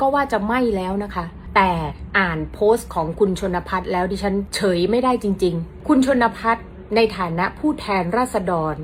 ก็ว่าจะไม่แล้วนะคะ แต่อ่านโพสต์ของคุณชนพัฒน์แล้วดิฉันเฉยไม่ได้จริง ๆ คุณชนพัฒน์ในฐานะผู้แทนราษฎร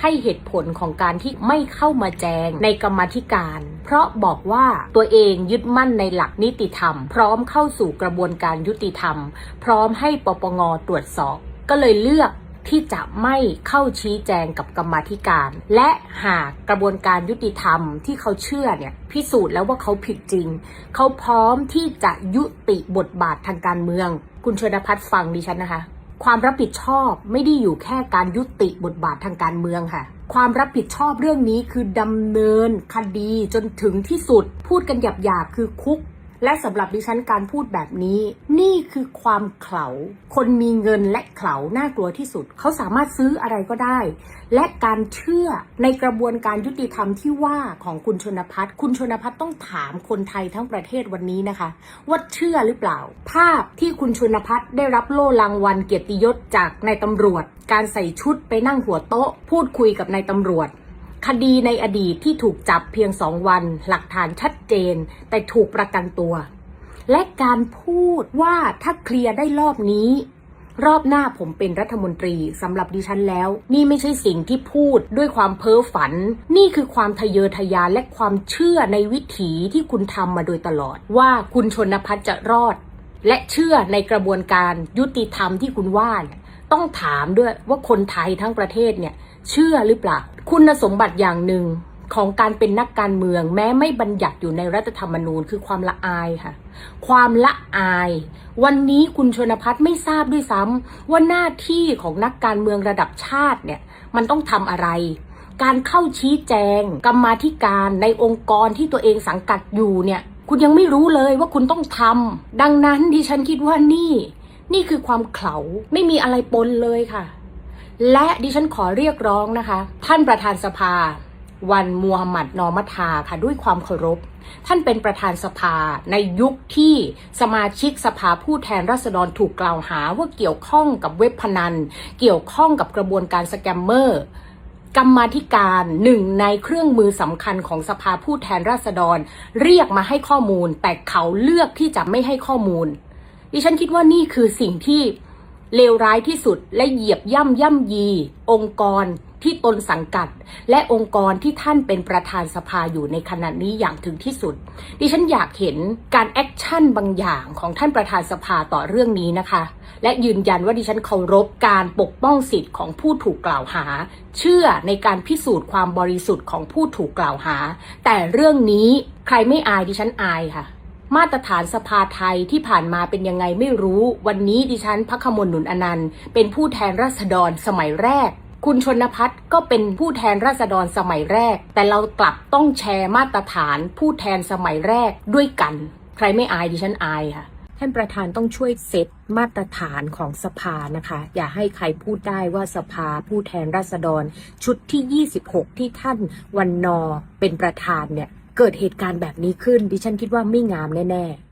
ให้เหตุผลของการที่ไม่เข้ามาแจงในกรรมธิการ เพราะบอกว่าตัวเองยึดมั่นในหลักนิติธรรม พร้อมเข้าสู่กระบวนการยุติธรรม พร้อมให้ปปงตรวจสอบ ก็เลยเลือก ที่จะไม่เข้าชี้แจงกับกรรมธิการ และหากกระบวนการยุติธรรมที่เขาเชื่อเนี่ยพิสูจน์แล้วว่าเขาผิดจริง เขาพร้อมที่จะยุติบทบาททางการเมือง คุณชนพัฒน์ฟังดิฉันนะคะ ความรับผิดชอบไม่ได้อยู่แค่การยุติบทบาททางการเมืองค่ะ ความรับผิดชอบเรื่องนี้คือดำเนินคดีจนถึงที่สุด พูดกันหยาบๆคือคุก และสำหรับดิฉันการพูดแบบนี้ นี่คือความเขลาคนมีเงินและเขลาน่ากลัวที่สุด เขาสามารถซื้ออะไรก็ได้ และการเชื่อในกระบวนการยุติธรรมที่ว่าของคุณชนพัฒน์คุณชนพัฒน์ต้องถามคนไทยทั้งประเทศวันนี้นะคะว่าเชื่อหรือเปล่า ภาพที่คุณชนพัฒน์ได้รับโล่รางวัลเกียรติยศจากนายตำรวจ การใส่ชุดไปนั่งหัวโต๊ะ พูดคุยกับนายตำรวจ คดีในอดีตที่ถูกจับเพียงสองวัน หลักฐานชัดเจน แต่ถูกประกันตัว และการพูดว่าถ้าเคลียร์ได้รอบนี้ รอบหน้าผมเป็นรัฐมนตรีสำหรับดิฉันแล้ว นี่ไม่ใช่สิ่งที่พูดด้วยความเพ้อฝัน นี่คือความทะเยอทะยานและความเชื่อในวิถีที่คุณทำมาโดยตลอด ว่าคุณชนพัฒน์จะรอด และเชื่อในกระบวนการยุติธรรมที่คุณว่าเนี่ย ต้องถามด้วยว่าคนไทยทั้งประเทศเนี่ย เชื่อหรือเปล่า คุณสมบัติอย่างหนึ่งของการเป็นนักการเมือง แม้ไม่บัญญัติอยู่ในรัฐธรรมนูญคือความละอายค่ะ ความละอาย วันนี้คุณชนพัฒน์ไม่ทราบด้วยซ้ำว่าหน้าที่ของนักการเมืองระดับชาติเนี่ย มันต้องทำอะไร การเข้าชี้แจงกรรมาธิการในองค์กรที่ตัวเองสังกัดอยู่เนี่ย คุณยังไม่รู้เลยว่าคุณต้องทำดังนั้นดิฉันคิดว่านี่ นี่คือความเขาไม่มีอะไรปนเลยค่ะ และดิฉันขอเรียกร้องนะคะ ท่านประธานสภา วันมูฮัมหมัดนอมัทาค่ะ ด้วยความเคารพ ท่านเป็นประธานสภาในยุคที่สมาชิกสภาผู้แทนราษฎรถูกกล่าวหาว่าเกี่ยวข้องกับเว็บพนัน เกี่ยวข้องกับกระบวนการสแกมเมอร์กรรมาธิการหนึ่งในเครื่องมือสำคัญของสภาผู้แทนราษฎร เรียกมาให้ข้อมูล แต่เขาเลือกที่จะไม่ให้ข้อมูล ดิฉันคิดว่านี่คือสิ่งที่เลวร้ายที่สุดและเหยียบย่ำย่ำยี องค์กรที่ตนสังกัด และองค์กรที่ท่านเป็นประธานสภาอยู่ในขณะนี้อย่างถึงที่สุด ดิฉันอยากเห็นการแอคชั่นบางอย่างของท่านประธานสภาต่อเรื่องนี้นะคะ และยืนยันว่าดิฉันเคารพการปกป้องสิทธิ์ของผู้ถูกกล่าวหา เชื่อในการพิสูจน์ความบริสุทธิ์ของผู้ถูกกล่าวหา แต่เรื่องนี้ใครไม่อายดิฉันอายค่ะ มาตรฐานสภาไทยที่ผ่านมาเป็นยังไงไม่รู้ วันนี้ดิฉันพักขมลหนุนอนันต์เป็นผู้แทนราษฎรสมัยแรก คุณชนพัฒน์ก็เป็นผู้แทนราษฎรสมัยแรก แต่เรากลับต้องแชร์มาตรฐานผู้แทนสมัยแรกด้วยกัน ใครไม่อายดิฉันอายค่ะท่านประธานต้องช่วยเซตมาตรฐานของสภานะคะ อย่าให้ใครพูดได้ว่าสภาผู้แทนราษฎร ชุดที่ 26 ที่ท่านวันนอเป็นประธานเนี่ย เกิดเหตุการณ์แบบนี้ขึ้น ดิฉันคิดว่าไม่งามแน่ ๆ